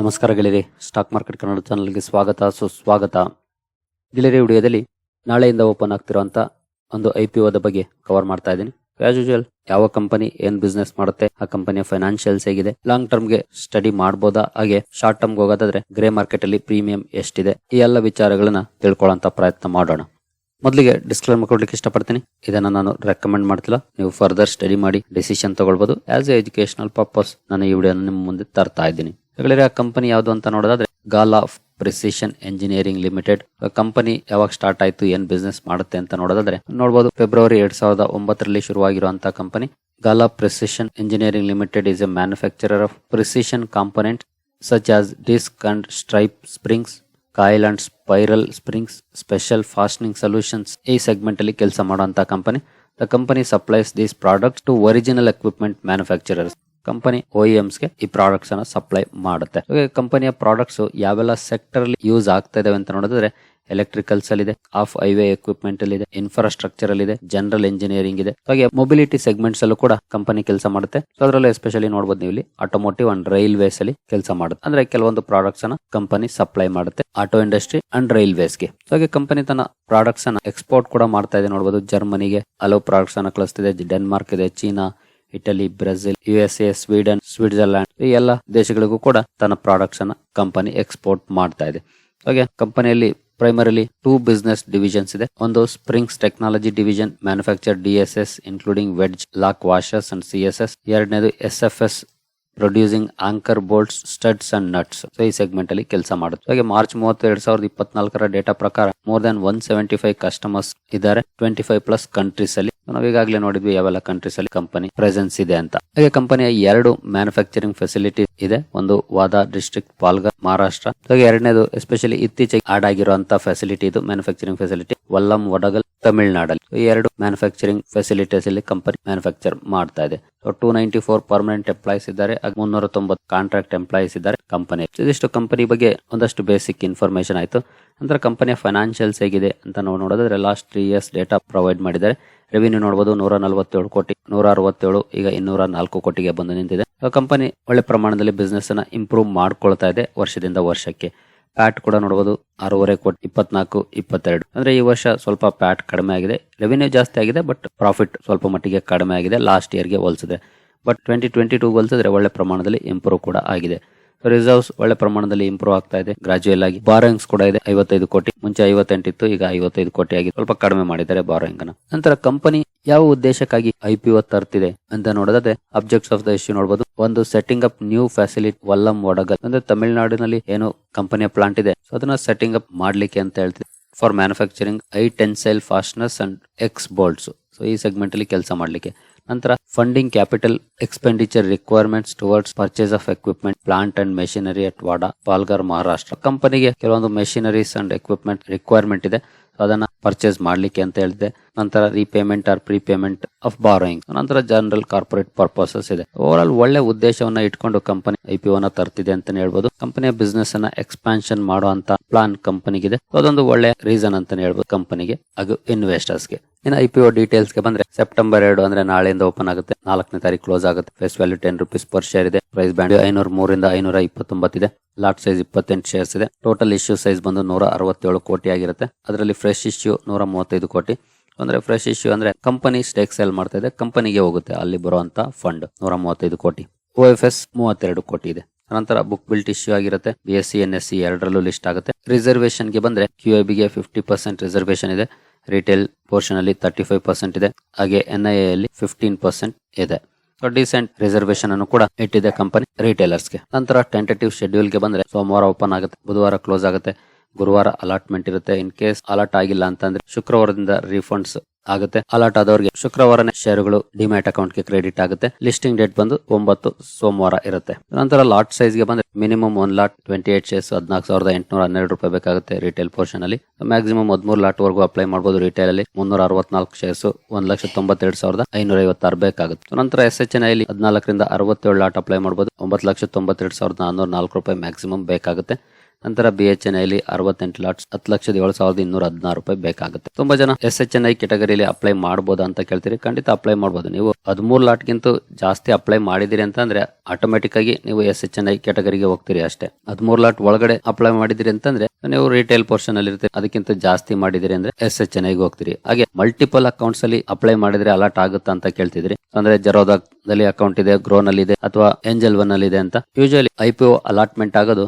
ನಮಸ್ಕಾರ stock market Kannada ಚಾನಲ್ಗೆ ಸ್ವಾಗತ, ಸುಸ್ವಾಗತ. ಗೆಳೆಯರೆ ವಿಡಿಯೋದಲ್ಲಿ ನಾಳೆಯಿಂದ ಓಪನ್ ಆಗ್ತಿರುವಂತ ಒಂದು ಐ ಪಿ ಒದ ಬಗ್ಗೆ ಕವರ್ ಮಾಡ್ತಾ ಇದ್ದೀನಿ. ಆಸ್ ಯೂಶುವಲ್ ಯಾವ ಕಂಪನಿ ಏನ್ ಬಿಸ್ನೆಸ್ ಮಾಡುತ್ತೆ, ಆ ಕಂಪನಿಯ ಫೈನಾನ್ಷಿಯಲ್ಸ್ ಹೇಗಿದೆ ಲಾಂಗ್ ಟರ್ಮ್ಗೆ ಸ್ಟಡಿ ಮಾಡಬಹುದಾ ಹಾಗೆ ಶಾರ್ಟ್ ಟರ್ಮ್ ಹೋಗೋದಾದ್ರೆ ಗ್ರೇ ಮಾರ್ಕೆಟ್ ಅಲ್ಲಿ ಪ್ರೀಮಿಯಂ ಎಷ್ಟಿದೆ, ಈ ಎಲ್ಲ ವಿಚಾರಗಳನ್ನ ತಿಳ್ಕೊಳ್ಳೋಂತ ಪ್ರಯತ್ನ ಮಾಡೋಣ. ಮೊದಲಿಗೆ ಡಿಸ್ಕ್ಲೇಮರ್ ಕೊಡ್ಲಿಕ್ಕೆ ಇಷ್ಟಪಡ್ತೀನಿ. ಇದನ್ನ ನಾನು ರೆಕಮೆಂಡ್ ಮಾಡ್ತಿಲ್ಲ. ನೀವು ಫರ್ದರ್ ಸ್ಟಡಿ ಮಾಡಿ ಡಿಸಿಷನ್ ತಗೊಳ್ಬಹುದು ಆಸ್ ಎ ಎಜುಕೇಶನಲ್ ಪರ್ಪಸ್ ನಾನು ಈ ವಿಡಿಯೋನ ನಿಮ್ಮ ಮುಂದೆ ತರ್ತಾ ಇದ್ದೀನಿ. ಹಾಗಾದ್ರೆ ಆ ಕಂಪನಿ ಯಾವುದು ಅಂತ ನೋಡೋದಾದ್ರೆ Gala of precision engineering limited. Company ಯಾವಾಗ ಸ್ಟಾರ್ಟ್ ಆಯ್ತು, ಏನ್ ಬಿಸ್ನೆಸ್ ಮಾಡುತ್ತೆ ಅಂತ ನೋಡೋದಾದ್ರೆ ನೋಡಬಹುದು ಫೆಬ್ರವರಿ ಎರಡ್ ಸಾವಿರದ ಒಂಬತ್ತರಲ್ಲಿ ಶುರುವಾಗಿರುವಂತಹ company. Gala precision engineering limited is a manufacturer of precision component such as disc and stripe springs coil and spiral springs special fastening solutions ಈ ಸೆಗ್ಮೆಂಟ್ ಅಲ್ಲಿ ಕೆಲಸ ಮಾಡುವಂತಹ company. The company supplies these products to original equipment manufacturers company OEMs ಗೆ ಈ products ಅನ್ನ supply ಮಾಡುತ್ತೆ. ಕಂಪನಿಯ products ಯಾವೆಲ್ಲ ಸೆಕ್ಟರ್ ಅಲ್ಲಿ ಯೂಸ್ ಆಗ್ತಾ ಇದಾವೆ ಅಂತ ನೋಡಿದ್ರೆ ಎಲೆಕ್ಟ್ರಿಕಲ್ಸ್ ಅಲ್ಲಿ ಇದೆ ಆಫ್ ಹೈವೇ ಎಕ್ವಿಪ್ಮೆಂಟ್ ಅಲ್ಲಿ ಇದೆ ಇನ್ಫ್ರಾಸ್ಟ್ರಕ್ಚರ್ ಅಲ್ಲಿ ಇದೆ. ಜನರಲ್ ಇಂಜಿನಿಯರಿಂಗ್ ಇದೆ ಹಾಗೆ ಮೊಬಿಲಿಟಿ ಸೆಗ್ಮೆಂಟ್ಸ್ ಅಲ್ಲೂ ಕೂಡ ಕಂಪನಿ ಕೆಲಸ ಮಾಡುತ್ತೆ. ಸೊ ಅದರಲ್ಲೂ ಎಸ್ಪೆಷಲಿ ನೋಡಬಹುದು ನೀವು ಇಲ್ಲಿ ಆಟೋಮೋಟಿವ್ ಅಂಡ್ ರೈಲ್ವೇಸ್ ಅಲ್ಲಿ ಕೆಲಸ ಮಾಡುತ್ತೆ. ಅಂದ್ರೆ ಕೆಲವೊಂದು ಪ್ರಾಡಕ್ಟ್ಸ್ ಅನ್ನ ಕಂಪನಿ ಸಪ್ಲೈ ಮಾಡುತ್ತೆ ಆಟೋ ಇಂಡಸ್ಟ್ರಿ ಅಂಡ್ ರೈಲ್ವೇಸ್ಗೆ. ಹಾಗೆ ಕಂಪನಿ ತನ್ನ ಪ್ರಾಡಕ್ಟ್ಸ್ ಅನ್ನ ಎಕ್ಸ್ಪೋರ್ಟ್ ಕೂಡ ಮಾಡ್ತಾ ಇದೆ ನೋಡಬಹುದು ಜರ್ಮನಿಗೆ ಹಲವು ಪ್ರಾಡಕ್ಟ್ಸ್ ಅನ್ನ ಕಳಿಸ್ತಿದೆ. ಡೆನ್ಮಾರ್ಕ್ ಇದೆ, China Italy, Brazil U S A Sweden Switzerland ಈ ಎಲ್ಲ ದೇಶಗಳಿಗೂ ಕೂಡ ತನ್ನ ಪ್ರಾಡಕ್ಟ್ಸ್ ಅನ್ನ ಕಂಪನಿ ಎಕ್ಸ್ಪೋರ್ಟ್ ಮಾಡ್ತಾ ಇದೆ. ಹಾಗೆ ಕಂಪನಿಯಲ್ಲಿ ಪ್ರೈಮರಿಲಿ ಟೂ ಬಿಸ್ನೆಸ್ ಡಿವಿಷನ್ಸ್ ಇದೆ. ಒಂದು springs technology division manufacture DSS S S including wedge lock washers and CSS S S ಎರಡನೇದು S F S producing anchor bolts studs and nuts so ಈ segment ಅಲ್ಲಿ ಕೆಲಸ ಮಾಡುತ್ತೆ. ಹಾಗೆ ಮಾರ್ಚ್ ಮೂವತ್ತು ಎರಡ್ ಸಾವಿರದ ಇಪ್ಪತ್ನಾಲ್ಕರ ಡೇಟಾ ಪ್ರಕಾರ more than one seventy five customers ಇದ್ದಾರೆ. ಟ್ವೆಂಟಿ ಫೈವ್ ಪ್ಲಸ್ ಕಂಟ್ರೀಸ್ ಅಲ್ಲಿ ನಾವು ಈಗಾಗಲೇ ನೋಡಿದ್ವಿ ಯಾವೆಲ್ಲ ಕಂಟ್ರೀಸ್ ಅಲ್ಲಿ ಕಂಪನಿ ಪ್ರೆಸೆನ್ಸ್ ಇದೆ ಅಂತ. ಹಾಗೆ ಕಂಪನಿಯ ಎರಡು ಮ್ಯಾನುಫ್ಯಾಕ್ಚರಿಂಗ್ ಫೆಸಿಲಿಟಿ ಇದೆ. ಒಂದು ವಾದಾ ಡಿಸ್ಟ್ರಿಕ್ಟ್ ಪಾಲ್ಗರ್ ಮಹಾರಾಷ್ಟ್ರ. ಹಾಗೆ ಎರಡನೇದು ಎಸ್ಪೆಷಲಿ ಇತ್ತೀಚೆಗೆ ಆಡ್ ಆಗಿರುವಂತಹ ಫೆಸಿಲಿಟಿ ಇದು ಮ್ಯಾನುಫ್ಯಾಕ್ಚರಿಂಗ್ ಫೆಸಿಲಿಟಿ ವಲ್ಲಂ, ವಡಗಲ್, ತಮಿಳುನಾಡಲ್ಲಿ. ಈ ಎರಡು ಮ್ಯಾನುಫ್ಯಾಕ್ಚರಿಂಗ್ ಫೆಸಿಲಿಟೀಸ್ ಅಲ್ಲಿ ಕಂಪನಿ ಮ್ಯಾನುಫ್ಯಾಕ್ಚರ್ ಮಾಡ್ತಾ ಇದೆ. Two ninety four permanent employees ಇದ್ದಾರೆ. ಮುನ್ನೂರ ತೊಂಬತ್ತು ಕಾಂಟ್ರಾಕ್ಟ್ ಎಂಪ್ಲಾಯೀಸ್ ಇದ್ದಾರೆ ಕಂಪನಿ ಇದಿಷ್ಟು ಕಂಪನಿ ಬಗ್ಗೆ ಒಂದಷ್ಟು ಬೇಸಿಕ್ ಇನ್ಫಾರ್ಮೇಶನ್ ಆಯಿತು. ನಂತರ ಕಂಪನಿಯ ಫೈನಾನ್ಷಿಯಲ್ಸ್ ಹೇಗಿದೆ ಅಂತ ನಾವು ನೋಡೋದಾದ್ರೆ last three years data provide ಮಾಡಿದ್ದಾರೆ. ರೆವಿನ್ಯೂ ನೋಡಬಹುದು ನೂರ ನಲವತ್ತೇಳು ಕೋಟಿ, ನೂರ ಅರವತ್ತೇಳು, ಈಗ ಇನ್ನೂರ ನಾಲ್ಕು ಕೋಟಿಗೆ ಬಂದು ನಿಂತಿದೆ. ಕಂಪನಿ ಒಳ್ಳೆ ಪ್ರಮಾಣದಲ್ಲಿ ಬಿಸ್ನೆಸ್ ಅನ್ನ ಇಂಪ್ರೂವ್ ಮಾಡ್ಕೊಳ್ತಾ ಇದೆ ವರ್ಷದಿಂದ ವರ್ಷಕ್ಕೆ. ಪ್ಯಾಟ್ ಕೂಡ ನೋಡಬಹುದು ಆರೂವರೆ ಕೋಟಿ, ಇಪ್ಪತ್ನಾಲ್ಕು, ಇಪ್ಪತ್ತೆರಡು. ಅಂದ್ರೆ ಈ ವರ್ಷ ಸ್ವಲ್ಪ ಪ್ಯಾಟ್ ಕಡಿಮೆ ಆಗಿದೆ. ರೆವಿನ್ಯೂ ಜಾಸ್ತಿ ಆಗಿದೆ ಬಟ್ ಪ್ರಾಫಿಟ್ ಸ್ವಲ್ಪ ಮಟ್ಟಿಗೆ ಕಡಿಮೆ ಆಗಿದೆ. ಲಾಸ್ಟ್ ಇಯರ್ಗೆ ಹೋಲಿಸಿದೆ. ಬಟ್ ಟ್ವೆಂಟಿ ಟ್ವೆಂಟಿ ಟೂ ಹೋಲಿಸಿದ್ರೆ ಒಳ್ಳೆ ಪ್ರಮಾಣದಲ್ಲಿ ಇಂಪ್ರೂವ್ ಕೂಡ ಆಗಿದೆ. ರಿಸರ್ವ್ಸ್ ಒಳ್ಳೆ ಪ್ರಮಾಣದಲ್ಲಿ ಇಂಪ್ರೂವ್ ಆಗ್ತಾ ಇದೆ. ಗ್ರಾಜುಯಲ್ ಆಗಿ ಬಾರೋಯಿಂಗ್ಸ್ ಕೂಡ ಇದೆ. ಐವತ್ತೈದು ಕೋಟಿ. ಮುಂಚೆ ಐವತ್ತೆಂಟಿತ್ತು, ಈಗ ಐವತ್ತೈದು ಕೋಟಿ ಆಗಿ ಸ್ವಲ್ಪ ಕಡಿಮೆ ಮಾಡಿದ್ದಾರೆ ಬಾರೋಯಿಂಗ್ ಅನ್ನ. ನಂತರ ಕಂಪನಿ ಯಾವ ಉದ್ದೇಶಕ್ಕಾಗಿ ಐ ಪಿ ಒ ತರ್ತಿದೆ ಅಂತ ನೋಡೋದಾದ್ರೆ ಅಬ್ಜೆಕ್ಟ್ಸ್ ಆಫ್ ದ ಇಶ್ಯೂ ನೋಡಬಹುದು ಒಂದು setting up new facility Vallam Vadagal ಅಂದ್ರೆ ತಮಿಳುನಾಡಿನಲ್ಲಿ ಏನು ಕಂಪನಿಯ ಪ್ಲಾಂಟ್ ಇದೆ, ಸೊ ಅದನ್ನ ಸೆಟ್ಟಿಂಗ್ ಅಪ್ ಮಾಡ್ಲಿಕ್ಕೆ ಅಂತ ಹೇಳ್ತಿದೆ. For manufacturing high tensile fasteners and X bolts so ಈ ಸೆಗ್ಮೆಂಟ್ ಅಲ್ಲಿ ಕೆಲಸ ಮಾಡ್ಲಿಕ್ಕೆ. ನಂತರ funding capital expenditure requirements towards purchase of equipment plant and machinery at Wada Palghar Maharashtra ಕಂಪನಿಗೆ ಕೆಲವೊಂದು ಮೆಷಿನರೀಸ್ ಅಂಡ್ ಎಕ್ವಿಪ್ಮೆಂಟ್ ರಿಕ್ವೈರ್ಮೆಂಟ್ ಇದೆ. ಅದನ್ನ ಪರ್ಚೇಸ್ ಮಾಡ್ಲಿಕ್ಕೆ ಅಂತ ಹೇಳಿದೆ. ನಂತರ repayment or prepayment of borrowing ನಂತರ ಜನರಲ್ ಕಾರ್ಪೊರೇಟ್ ಪರ್ಪಸಸ್ ಇದೆ. ಓವರ್ ಆಲ್ ಒಳ್ಳೆ ಉದ್ದೇಶವನ್ನ ಇಟ್ಕೊಂಡು ಕಂಪನಿ ಐ ಪಿ ಒನ ತರ್ತಿದೆ ಅಂತಾನೆ ಹೇಳ್ಬೋದು. ಕಂಪನಿಯ ಬಿಸ್ನೆಸ್ ಅನ್ನ ಎಕ್ಸ್ಪಾನ್ಷನ್ ಮಾಡೋ ಅಂತ ಪ್ಲಾನ್ ಕಂಪನಿಗಿದೆ ಅದೊಂದು ಒಳ್ಳೆ ರೀಸನ್ ಅಂತಾನೆ ಹೇಳ್ಬೋದು ಕಂಪನಿಗೆ ಹಾಗೂ ಇನ್ವೆಸ್ಟರ್ಸ್ಗೆ. ಇನ್ನು ಐ ಪಿ ಒ ಡೀಟೇಲ್ಸ್ಗೆ ಬಂದ್ರೆ ಸೆಪ್ಟೆಂಬರ್ ಎರಡು ಅಂದ್ರೆ ನಾಳೆಯಿಂದ ಓಪನ್ ಆಗುತ್ತೆ. ನಾಲ್ಕನೇ ತಾರೀಕು ಕ್ಲೋಸ್ ಆಗುತ್ತೆ. Face value ten rupees per share ಇದೆ. ಪ್ರೈಸ್ ಬ್ಯಾಂಡ್ ಐನೂರ ಮೂರಿಂದ ಐನೂರ ಇಪ್ಪತ್ತೊಂಬತ್ತಿದೆ ಲಾಟ್ ಸೈಜ್ ಇಪ್ಪತ್ತೆಂಟು ಶೇರ್ಸ್ ಇದೆ. ಟೋಟಲ್ ಇಶ್ಯೂ ಸೈಜ್ ಬಂದು ನೂರ ಅರವತ್ತೇಳು ಕೋಟಿ ಆಗಿರುತ್ತೆ. ಅದರಲ್ಲಿ ಫ್ರೆಶ್ ಇಶ್ಯೂ ನೂರ ಮೂವತ್ತೈದು ಕೋಟಿ. ಅಂದ್ರೆ ಫ್ರೆಶ್ ಇಶ್ಯೂ ಅಂದ್ರೆ ಕಂಪನಿ ಸ್ಟೇಕ್ ಸೆಲ್ ಮಾಡ್ತಾ ಇದೆ. ಕಂಪನಿಗೆ ಹೋಗುತ್ತೆ. ಅಲ್ಲಿ ಬರುವಂತ ಫಂಡ್ ನೂರ ಮೂವತ್ತೈದು ಕೋಟಿ. ಓ ಎಫ್ ಎಸ್ ಮೂವತ್ತೆರಡು ಕೋಟಿ ಇದೆ. ನಂತರ ಬುಕ್ ಬಿಲ್ಟ್ ಇಶ್ಯೂ ಆಗಿರುತ್ತೆ. B S C N S C ಎರಡರಲ್ಲೂ ಲಿಸ್ಟ್ ಆಗುತ್ತೆ. ರಿಸರ್ವೇಶನ್ಗೆ ಬಂದ್ರೆ ಕ್ಯೂ ಐ ಬಿಗೆ ಫಿಫ್ಟಿ ಪರ್ಸೆಂಟ್ ರಿಸರ್ವೇಶನ್ ಇದೆ. ರಿಟೇಲ್ ಪೋರ್ಷನ್ ಅಲ್ಲಿ ತರ್ಟಿ ಫೈವ್ ಪರ್ಸೆಂಟ್ ಇದೆ. ಹಾಗೆ ಎನ್ ಐ ಅಲ್ಲಿ ಫಿಫ್ಟೀನ್ ಪರ್ಸೆಂಟ್ ಇದೆ. ಡಿಸೆಂಟ್ ರಿಸರ್ವೇಶನ್ ಅನ್ನು ಕೂಡ ಇಟ್ಟಿದೆ ಕಂಪನಿ ರಿಟೇಲರ್ಸ್ಗೆ. ನಂತರ ಟೆಂಟೇಟಿವ್ ಶೆಡ್ಯೂಲ್ಗೆ ಬಂದ್ರೆ ಸೋಮವಾರ ಓಪನ್ ಆಗುತ್ತೆ. ಬುಧವಾರ ಕ್ಲೋಸ್ ಆಗುತ್ತೆ. ಗುರುವಾರ ಅಲಾಟ್ಮೆಂಟ್ ಇರುತ್ತೆ. ಇನ್ ಕೇಸ್ ಅಲಾಟ್ ಆಗಿಲ್ಲ ಅಂತಂದ್ರೆ ಶುಕ್ರವಾರದಿಂದ ರಿಫಂಡ್ಸ್ ಆಗುತ್ತೆ. ಅಲಾಟ್ ಆದವರಿಗೆ ಶುಕ್ರವಾರನೇ ಶೇರುಗಳು ಡಿಮ್ಯಾಟ್ ಅಕೌಂಟ್ಗೆ ಕ್ರೆಡಿಟ್ ಆಗುತ್ತೆ. ಲಿಸ್ಟಿಂಗ್ ಡೇಟ್ ಬಂದು ಒಂಬತ್ತು ಸೋಮವಾರ ಇರುತ್ತೆ. ನಂತರ ಲಾಟ್ ಸೈಜ್ಗೆ ಬಂದ್ರೆ minimum one lot twenty eight shares ಹದಿನಾಲ್ಕು ಸಾವಿರದ ಎಂಟುನೂರ ಹನ್ನೆರಡು ರೂಪಾಯಿ ಬೇಕಾಗುತ್ತೆ ರಿಟೇಲ್ ಪೋರ್ಷನ್ ಅಲ್ಲಿ. ಮ್ಯಾಕ್ಸಿಮಮ್ ಹದಿಮೂರು ಲಾಟ್ ವರೆಗೂ ಅಪ್ಲೈ ಮಾಡಬಹುದು ರಿಟೇಲ್ ಅಲ್ಲಿ. ಮುನ್ನೂರ ಅರವತ್ನಾಲ್ಕು ಶೇರ್ಸ್ ಒಂದ್ ಲಕ್ಷ ತೊಂಬತ್ತೆರಡು ಸಾವಿರದ ಐನೂರ ಐವತ್ತಾರು ಬೇಕಾಗುತ್ತೆ. ನಂತರ ಎಸ್ ಎಚ್ ಎನ್ ಐಲಿ ಹದಿನಾಲ್ಕರಿಂದ ಅರವತ್ತೇಳು ಲಾಟ್ ಅಪ್ಲೈ ಮಾಡಬಹುದು ಒಂಬತ್ತು ಲಕ್ಷ ತೊಂಬತ್ತೆರಡು ಸಾವಿರದ ನಾನ್ನೂರ ನಾಲ್ಕು ರೂಪಾಯಿ ಮ್ಯಾಕ್ಸಿಮಮ್ ಬೇಕಾಗುತ್ತೆ. ನಂತರ ಬಿ ಎಚ್ ಎನ್ ಐಲಿ ಅರವತ್ತೆಂಟು ಲಾಟ್ಸ್ ಹತ್ತು ಲಕ್ಷದ ಏಳು ಸಾವಿರದ ಇನ್ನೂರ ಹದಿನಾರು ರೂಪಾಯಿ ಬೇಕಾಗುತ್ತೆ. ತುಂಬಾ ಜನ ಎಸ್ ಎಚ್ ಎನ್ ಐ ಕೆಟಗರಿಲಿ ಅಪ್ಲೈ ಮಾಡಬಹುದಾ ಅಂತ ಕೇಳ್ತೀರಿ. ಖಂಡಿತ ಅಪ್ಲೈ ಮಾಡಬಹುದು ನೀವು ಹದಿಮೂರು ಲಾಟ್ಗಿಂತ ಜಾಸ್ತಿ ಅಪ್ಲೈ ಮಾಡಿದಿರಿ ಅಂತಂದ್ರೆ ಆಟೋಮೆಟಿಕ್ ಆಗಿ ನೀವು ಎಸ್ ಎಚ್ ಎನ್ ಐ ಕೆಟಗರಿಗೆ ಹೋಗ್ತೀರಿ ಅಷ್ಟೇ. ಹದಿಮೂರು ಲಾಟ್ ಒಳಗಡೆ ಅಪ್ಲೈ ಮಾಡಿದಿರಿ ಅಂತಂದ್ರೆ ನೀವು ರಿಟೇಲ್ ಪೋರ್ಷನ್ ಅಲ್ಲಿ ಇರ್ತೀರಿ. ಅದಕ್ಕಿಂತ ಜಾಸ್ತಿ ಮಾಡಿದಿರಿ ಅಂದ್ರೆ ಎಸ್ ಎಚ್ ಎನ್ ಹೋಗ್ತೀರಿ. ಹಾಗೆ ಮಲ್ಟಿಪಲ್ ಅಕೌಂಟ್ಸ್ ಅಲ್ಲಿ ಅಪ್ಲೈ ಮಾಡಿದ್ರೆ ಅಲರ್ಟ್ ಆಗುತ್ತಾ ಅಂತ ಕೇಳ್ತಿದ್ರಿ. ಅಂದ್ರೆ ಜರೋದಾದಲ್ಲಿ ಅಕೌಂಟ್ ಇದೆ ಗ್ರೋನ್ ಅಲ್ಲಿ ಇದೆ ಅಥವಾ ಏಂಜಲ್ ಒನ್ ಅಲ್ಲಿ ಇದೆ ಅಂತ ಯೂಶಲಿ ಐಪಿಒ ಅಲಾಟ್ಮೆಂಟ್ ಆಗೋದು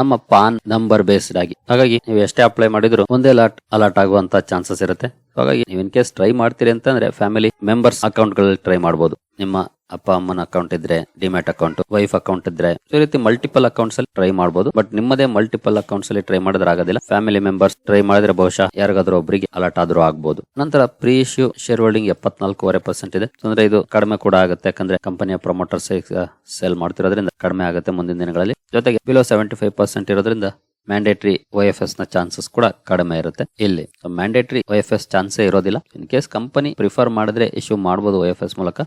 ನಮ್ಮ ಪಾನ್ ನಂಬರ್ ಬೇಸ್ಡ್ ಆಗಿ. ಹಾಗಾಗಿ ನೀವು ಎಷ್ಟೇ ಅಪ್ಲೈ ಮಾಡಿದ್ರು ಒಂದೇ ಲಾಟ್ ಅಲಾಟ್ ಆಗುವಂತ ಚಾನ್ಸಸ್ ಇರುತ್ತೆ. ಹಾಗಾಗಿ ನೀವು ಇನ್ ಕೇಸ್ ಟ್ರೈ ಮಾಡ್ತೀರಿ ಅಂತಂದ್ರೆ ಫ್ಯಾಮಿಲಿ ಮೆಂಬರ್ಸ್ ಅಕೌಂಟ್ಗಳಲ್ಲಿ ಟ್ರೈ ಮಾಡಬಹುದು ನಿಮ್ಮ ಅಪ್ಪ, ಅಮ್ಮನ ಅಕೌಂಟ್ ಇದ್ರೆ ಡಿಮ್ಯಾಟ್ ಅಕೌಂಟ್ ವೈಫ್ ಅಕೌಂಟ್ ಇದ್ರೆ ಈ ರೀತಿ ಮಲ್ಟಿಪಲ್ ಅಕೌಂಟ್ಸ್ ಅಲ್ಲಿ ಟ್ರೈ ಮಾಡಬಹುದು ಬಟ್ ನಿಮ್ಮದೇ ಮಲ್ಟಿಪಲ್ ಅಕೌಂಟ್ಸ್ ಅಲ್ಲಿ ಟ್ರೈ ಮಾಡಿದ್ರೆ ಆಗೋದಿಲ್ಲ. ಫ್ಯಾಮಿಲಿ ಮೆಂಬರ್ಸ್ ಟ್ರೈ ಮಾಡಿದ್ರೆ ಬಹುಶಃ ಯಾರಿಗಾದ್ರೂ ಒಬ್ಬರಿಗೆ ಅಲರ್ಟ್ ಆದ್ರೂ ಆಗ್ಬಹುದು ನಂತರ ಪ್ರೀ ಇಶ್ಯೂ ಶೇರ್ ಹೋಲ್ಡಿಂಗ್ ಎಪ್ಪತ್ನಾಲ್ಕೂವರೆ ಪರ್ಸೆಂಟ್ ಇದೆ. ಅಂದ್ರೆ ಇದು ಕಡಿಮೆ ಕೂಡ ಆಗುತ್ತೆ. ಯಾಕಂದ್ರೆ ಕಂಪನಿಯ ಪ್ರಮೋಟರ್ಸ್ ಸೇಲ್ ಮಾಡ್ತಿರೋದ್ರಿಂದ ಕಡಿಮೆ ಆಗುತ್ತೆ ಮುಂದಿನ ದಿನಗಳಲ್ಲಿ. ಜೊತೆಗೆ ಬಿಲೋ ಸೆವೆಂಟಿ ಫೈವ್ ಪರ್ಸೆಂಟ್ ಇರೋದ್ರಿಂದ ಮ್ಯಾಂಡೇಟರಿ ಒ ಎಫ್ ಎಸ್ನ ಚಾನ್ಸಸ್ ಕೂಡ ಕಡಿಮೆ ಇರುತ್ತೆ ಇಲ್ಲಿ. ಮ್ಯಾಂಡೇಟರಿ ವೈ ಎಫ್ ಎಸ್ ಚಾನ್ಸೇ ಇರೋದಿಲ್ಲ. ಇನ್ ಕೇಸ್ ಕಂಪನಿ ಪ್ರಿಫರ್ ಮಾಡಿದ್ರೆ ಇಶ್ಯೂ ಮಾಡಬಹುದು ಒ ಎಫ್ ಎಸ್ ಮೂಲಕ.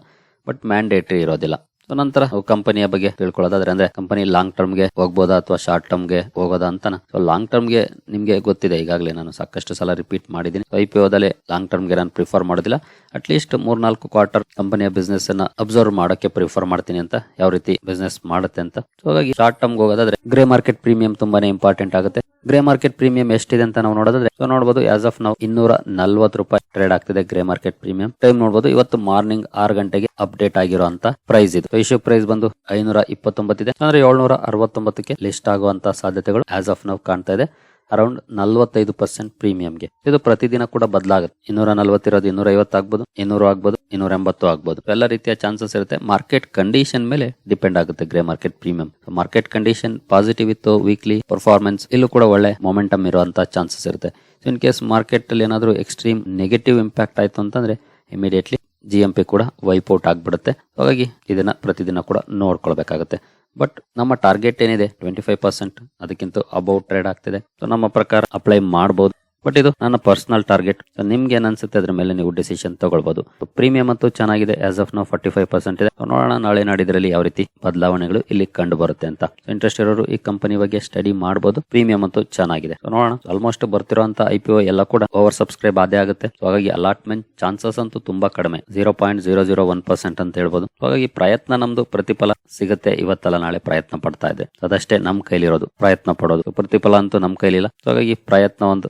ಬಟ್ ಮ್ಯಾಂಡೇಟರಿ ಇರೋದಿಲ್ಲ. ಸೊ ನಂತರ ಕಂಪನಿಯ ಬಗ್ಗೆ ತಿಳ್ಕೊಳ್ಳೋದಾದ್ರೆ ಅಂದ್ರೆ ಕಂಪನಿ ಲಾಂಗ್ ಟರ್ಮ್ಗೆ ಹೋಗ್ಬೋದಾ ಅಥವಾ ಶಾರ್ಟ್ ಟರ್ಮ್ಗೆ ಹೋಗೋದಾ ಅಂತ ಸೊ ಲಾಂಗ್ ಟರ್ಮ್ಗೆ ನಿಮ್ಗೆ ಗೊತ್ತಿದೆ. ಈಗಾಗಲೇ ನಾನು ಸಾಕಷ್ಟು ಸಲ ರಿಪೀಟ್ ಮಾಡಿದ್ದೀನಿ. ಐ ಪಿ ಓದಲ್ಲಿ ಲಾಂಗ್ ಟರ್ಮ್ಗೆ ನಾನು ಪ್ರಿಫರ್ ಮಾಡೋದಿಲ್ಲ. ಅಟ್ ಲೀಸ್ಟ್ ಮೂರ್ನಾಲ್ಕು ಕ್ವಾರ್ಟರ್ ಕಂಪನಿಯ ಬಿಸ್ನೆಸ್ ಅನ್ನ ಅಬ್ಸರ್ವ್ ಮಾಡೋಕೆ ಪ್ರಿಫರ್ ಮಾಡ್ತೀನಿ ಅಂತ ಯಾವ ರೀತಿ ಬಿಸ್ನೆಸ್ ಮಾಡುತ್ತೆ ಅಂತ. ಸೊ ಹಾಗಾಗಿ ಶಾರ್ಟ್ ಟರ್ಮ್ ಹೋಗೋದಾದ್ರೆ ಗ್ರೇ ಮಾರ್ಕೆಟ್ ಪ್ರೀಮಿಯಂ ತುಂಬಾನೇ ಇಂಪಾರ್ಟೆಂಟ್ ಆಗುತ್ತೆ. ಗ್ರೇ ಮಾರ್ಕೆಟ್ ಪ್ರೀಮಿಯಂ ಎಷ್ಟಿದೆ ಅಂತ ನಾವು ನೋಡೋದ್ರೆ ಸೊ ನೋಡಬಹುದು ಆಸ್ ಆಫ್ ನಾವು ಇನ್ನೂರ ನಲ್ವತ್ತು ರೂಪಾಯಿ ಟ್ರೇಡ್ ಆಗ್ತಿದೆ ಗ್ರೇ ಮಾರ್ಕೆಟ್ ಪ್ರೀಮಿಯಂ ಟೈಮ್ ನೋಡಬಹುದು ಇವತ್ತು ಮಾರ್ನಿಂಗ್ ಆರು ಗಂಟೆಗೆ ಅಪ್ಡೇಟ್ ಆಗಿರುವಂತ ಪ್ರೈಸ್ ಇದು. ಇಶ್ಯೂ ಪ್ರೈಸ್ ಬಂದು ಐನೂರ ಇಪ್ಪತ್ತೊಂಬತ್ತಿದೆ ಅಂದ್ರೆ ಏಳ್ನೂರ ಅರವತ್ತೊಂಬತ್ತಕ್ಕೆ ಲಿಸ್ಟ್ ಆಗುವಂತ ಸಾಧ್ಯತೆಗಳು ಆಸ್ ಆಫ್ ನಾವು ಕಾಣ್ತಾ ಇದೆ. ಅರೌಂಡ್ ನಲ್ವತ್ತೈದು ಪರ್ಸೆಂಟ್ ಪ್ರೀಮಿಯಂಗೆ. ಇದು ಪ್ರತಿದಿನ ಕೂಡ ಬದಲಾಗುತ್ತೆ. ಇನ್ನೂರ ನಲ್ವತ್ತಿರೋದು ಇನ್ನೂರ ಐವತ್ತು ಆಗ್ಬೋದು, ಇನ್ನೂರು ಆಗ್ಬೋದು, ಇನ್ನೂರ ಎಂಬತ್ತು ಆಗ್ಬೋದು. ಎಲ್ಲ ರೀತಿಯ ಚಾನ್ಸಸ್ ಇರುತ್ತೆ. ಮಾರ್ಕೆಟ್ ಕಂಡೀಷನ್ ಮೇಲೆ ಡಿಪೆಂಡ್ ಆಗುತ್ತೆ grey market premium market condition positive ಇತ್ತು ವೀಕ್ಲಿ ಪರ್ಫಾರ್ಮೆನ್ಸ್ ಇಲ್ಲೂ ಕೂಡ ಒಳ್ಳೆ ಮೊಮೆಂಟಮ್ ಇರುವಂತಹ ಚಾನ್ಸಸ್ ಇರುತ್ತೆ. ಇನ್ ಕೇಸ್ ಮಾರ್ಕೆಟ್ ಅಲ್ಲಿ ಏನಾದರೂ ಎಕ್ಸ್ಟ್ರೀಮ್ ನೆಗೆಟಿವ್ ಇಂಪ್ಯಾಕ್ಟ್ ಆಯ್ತು ಅಂತಂದ್ರೆ ಇಮಿಡಿಯೇಟ್ಲಿ ಜಿ ಎಂ ಪಿ ಕೂಡ ವೈಪೌಟ್ ಆಗ್ಬಿಡುತ್ತೆ. ಹಾಗಾಗಿ ಇದನ್ನ ಪ್ರತಿದಿನ ಕೂಡ ನೋಡ್ಕೊಳ್ಬೇಕಾಗುತ್ತೆ. ಬಟ್ ನಮ್ಮ ಟಾರ್ಗೆಟ್ ಏನಿದೆ? ಟ್ವೆಂಟಿ ಫೈವ್ ಪರ್ಸೆಂಟ್ ಅದಕ್ಕಿಂತ ಅಬೌಟ್ ಟ್ರೇಡ್ ಆಗ್ತಿದೆ. ಸೊ ನಮ್ಮ ಪ್ರಕಾರ ಅಪ್ಲೈ ಮಾಡಬಹುದು ಬಟ್ ಇದು ನನ್ನ ಪರ್ಸನಲ್ ಟಾರ್ಗೆಟ್ ನಿಮ್ಗೆ ಏನ್ ಅನ್ಸುತ್ತೆ ಅದ್ರ ಮೇಲೆ ನೀವು ಡಿಸಿಷನ್ ತಗೊಳ್ಬಹುದು ಪ್ರೀಮಿಯಂ ಅಂತೂ ಚೆನ್ನಾಗಿದೆ. As of now forty five percent ಇದೆ ನೋಡೋಣ ನಾಳೆ ನಾಡಿದ್ರಲ್ಲಿ ಯಾವ ರೀತಿ ಬದಲಾವಣೆಗಳು ಇಲ್ಲಿ ಕಂಡು ಬರುತ್ತೆ ಅಂತ. ಇಂಟ್ರೆಸ್ಟ್ ಇರೋರು ಈ ಕಂಪನಿ ಬಗ್ಗೆ ಸ್ಟಡಿ ಮಾಡಬಹುದು ಪ್ರೀಮಿಯಂ ಅಂತೂ ಚೆನ್ನಾಗಿದೆ. ನೋಡೋಣ. ಆಲ್ಮೋಸ್ಟ್ ಬರ್ತಿರೋಂತ ಐ ಪಿ ಎಲ್ಲ ಕೂಡ ಓವರ್ ಸಬ್ಸ್ಕ್ರೈಬ್ ಆದೇ ಆಗುತ್ತೆ. ಹಾಗಾಗಿ ಅಲಾಟ್ಮೆಂಟ್ ಚಾನ್ಸಸ್ ಅಂತೂ ತುಂಬಾ ಕಡಿಮೆ. Zero point zero zero one percent ಅಂತ ಹೇಳ್ಬೋದು. ಹಾಗಾಗಿ ಪ್ರಯತ್ನ ನಮ್ದು ಪ್ರತಿಫಲ ಸಿಗುತ್ತೆ. ಇವತ್ತಲ್ಲ ನಾಳೆ ಪ್ರಯತ್ನ ಪಡ್ತಾ ಇದೆ. ಅದಷ್ಟೇ ನಮ್ ಕೈಲಿರೋದು. ಪ್ರಯತ್ನ ಪಡೋದು. ಪ್ರತಿಫಲ ಅಂತೂ ನಮ್ ಕೈಲಿಲ್ಲ. ಹಾಗಾಗಿ ಪ್ರಯತ್ನ ಒಂದು